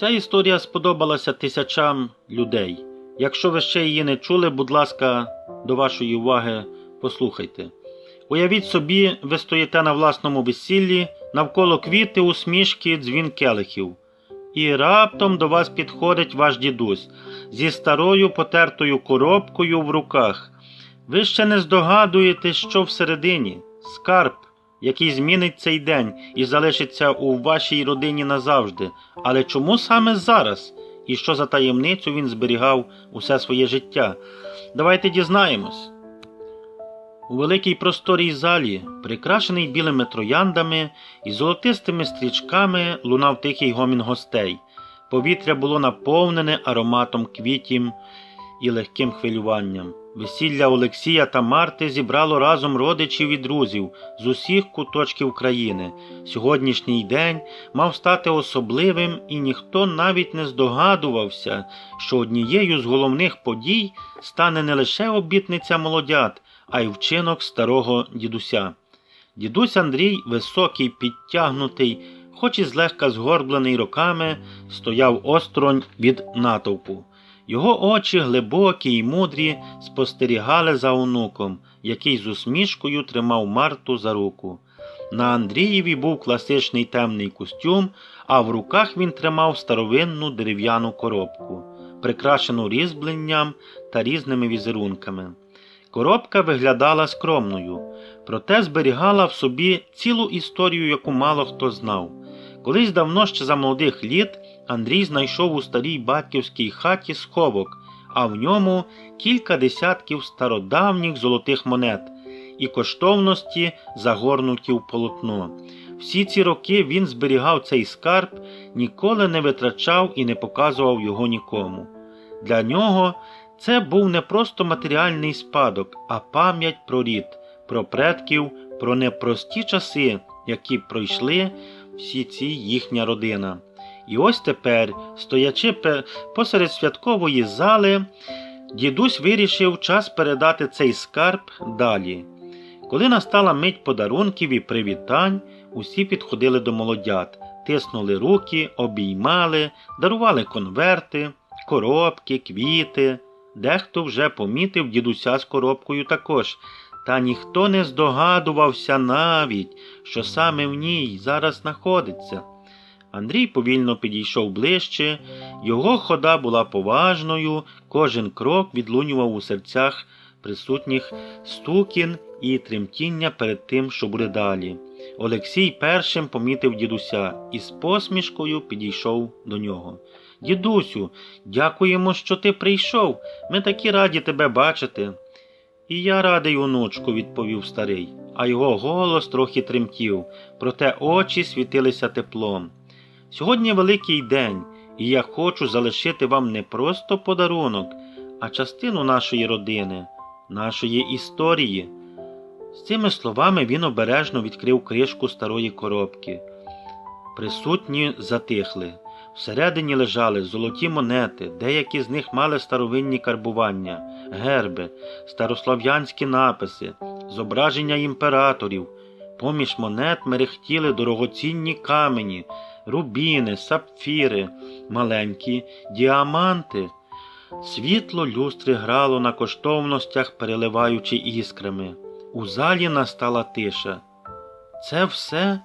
Ця історія сподобалася тисячам людей. Якщо ви ще її не чули, будь ласка, до вашої уваги послухайте. Уявіть собі, ви стоїте на власному весіллі, навколо квіти, усмішки, дзвін келихів. І раптом до вас підходить ваш дідусь зі старою потертою коробкою в руках. Ви ще не здогадуєтесь, що всередині скарб, який змінить цей день і залишиться у вашій родині назавжди. Але чому саме зараз? І що за таємницю він зберігав усе своє життя? Давайте дізнаємось. У великій просторій залі, прикрашений білими трояндами і золотистими стрічками, лунав тихий гомін гостей. Повітря було наповнене ароматом квітів і легким хвилюванням. Весілля Олексія та Марти зібрало разом родичів і друзів з усіх куточків країни. Сьогоднішній день мав стати особливим, і ніхто навіть не здогадувався, що однією з головних подій стане не лише обітниця молодят, а й вчинок старого дідуся. Дідусь Андрій, високий, підтягнутий, хоч і злегка згорблений роками, стояв осторонь від натовпу. Його очі, глибокі й мудрі, спостерігали за онуком, який з усмішкою тримав Марту за руку. На Андрієві був класичний темний костюм, а в руках він тримав старовинну дерев'яну коробку, прикрашену різьбленням та різними візерунками. Коробка виглядала скромною, проте зберігала в собі цілу історію, яку мало хто знав. Колись давно ще за молодих літ Андрій знайшов у старій батьківській хаті сховок, а в ньому кілька десятків стародавніх золотих монет і коштовності, загорнуті в полотно. Всі ці роки він зберігав цей скарб, ніколи не витрачав і не показував його нікому. Для нього це був не просто матеріальний спадок, а пам'ять про рід, про предків, про непрості часи, які пройшли всі ці їхня родина. І ось тепер, стоячи посеред святкової зали, дідусь вирішив час передати цей скарб далі. Коли настала мить подарунків і привітань, усі підходили до молодят, тиснули руки, обіймали, дарували конверти, коробки, квіти. Дехто вже помітив дідуся з коробкою також, та ніхто не здогадувався навіть, що саме в ній зараз знаходиться. Андрій повільно підійшов ближче, його хода була поважною, кожен крок відлунював у серцях присутніх стукін і тремтіння перед тим, що буде далі. Олексій першим помітив дідуся і з посмішкою підійшов до нього. Дідусю, дякуємо, що ти прийшов. Ми такі раді тебе бачити. І я радий, онучку, відповів старий, а його голос трохи тремтів, проте очі світилися теплом. Сьогодні великий день, і я хочу залишити вам не просто подарунок, а частину нашої родини, нашої історії. З цими словами він обережно відкрив кришку старої коробки. Присутні затихли. Всередині лежали золоті монети, деякі з них мали старовинні карбування, герби, старослов'янські написи, зображення імператорів. Поміж монет мерехтіли дорогоцінні камені, рубіни, сапфіри, маленькі діаманти. Світло люстри грало на коштовностях, переливаючи іскрами. У залі настала тиша. Це все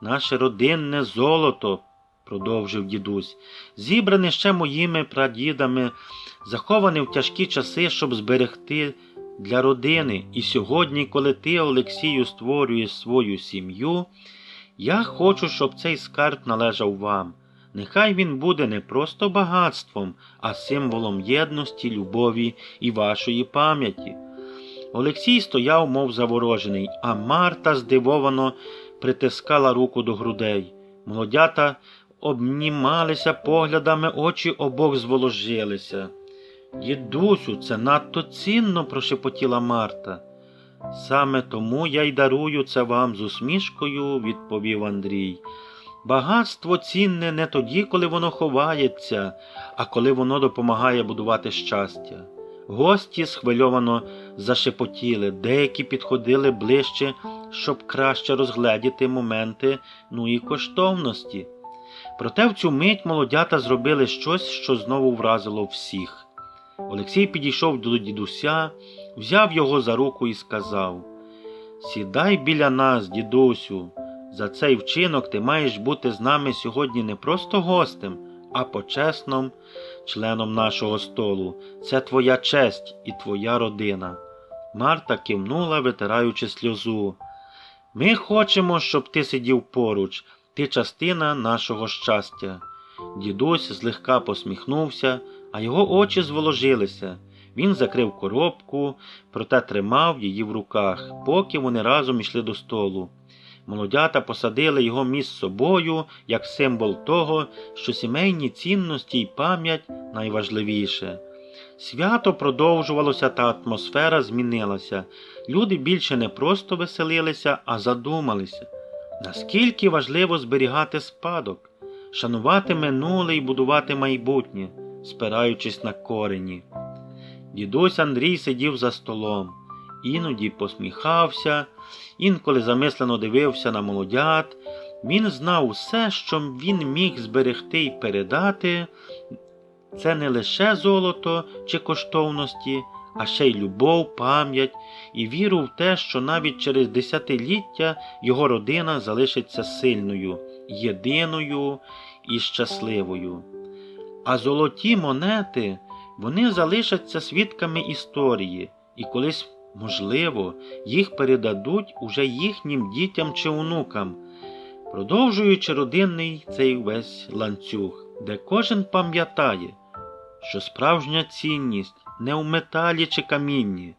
наше родинне золото, продовжив дідусь, зібране ще моїми прадідами, заховане в тяжкі часи, щоб зберегти для родини. І сьогодні, коли ти, Олексію, створюєш свою сім'ю, я хочу, щоб цей скарб належав вам. Нехай він буде не просто багатством, а символом єдності, любові і вашої пам'яті. Олексій стояв, мов заворожений, а Марта здивовано притискала руку до грудей. Молодята обнімалися поглядами, очі обох зволожилися. Дідусю, це надто цінно, прошепотіла Марта. Саме тому я й дарую це вам з усмішкою, відповів Андрій. Багатство цінне не тоді, коли воно ховається, а коли воно допомагає будувати щастя. Гості схвильовано зашепотіли, деякі підходили ближче, щоб краще розгледіти моменти, ну і коштовності. Проте в цю мить молодята зробили щось, що знову вразило всіх. Олексій підійшов до дідуся, взяв його за руку і сказав Сідай біля нас, дідусю. За цей вчинок ти маєш бути з нами сьогодні не просто гостем, а почесним членом нашого столу. Це твоя честь і твоя родина. Марта кивнула, витираючи сльозу. Ми хочемо, щоб ти сидів поруч, ти частина нашого щастя. Дідусь злегка посміхнувся, а його очі зволожилися. Він закрив коробку, проте тримав її в руках, поки вони разом йшли до столу. Молодята посадили його між собою як символ того, що сімейні цінності й пам'ять найважливіше. Свято продовжувалося, та атмосфера змінилася. Люди більше не просто веселилися, а задумалися. Наскільки важливо зберігати спадок, шанувати минуле і будувати майбутнє, спираючись на корені. Дідусь Андрій сидів за столом, іноді посміхався, інколи замислено дивився на молодят. Він знав усе, що він міг зберегти і передати. Це не лише золото чи коштовності, а ще й любов, пам'ять і віру в те, що навіть через десятиліття його родина залишиться сильною, єдиною і щасливою. А золоті монети вони залишаться свідками історії, і колись, можливо, їх передадуть уже їхнім дітям чи онукам, продовжуючи родинний цей весь ланцюг, де кожен пам'ятає, що справжня цінність не в металі чи камінні,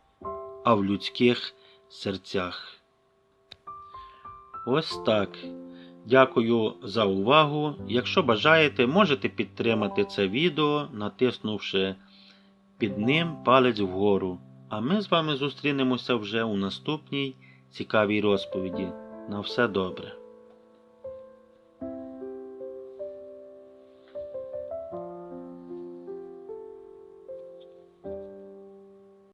а в людських серцях. Ось так. Дякую за увагу. Якщо бажаєте, можете підтримати це відео, натиснувши під ним палець вгору. А ми з вами зустрінемося вже у наступній цікавій розповіді. На все добре.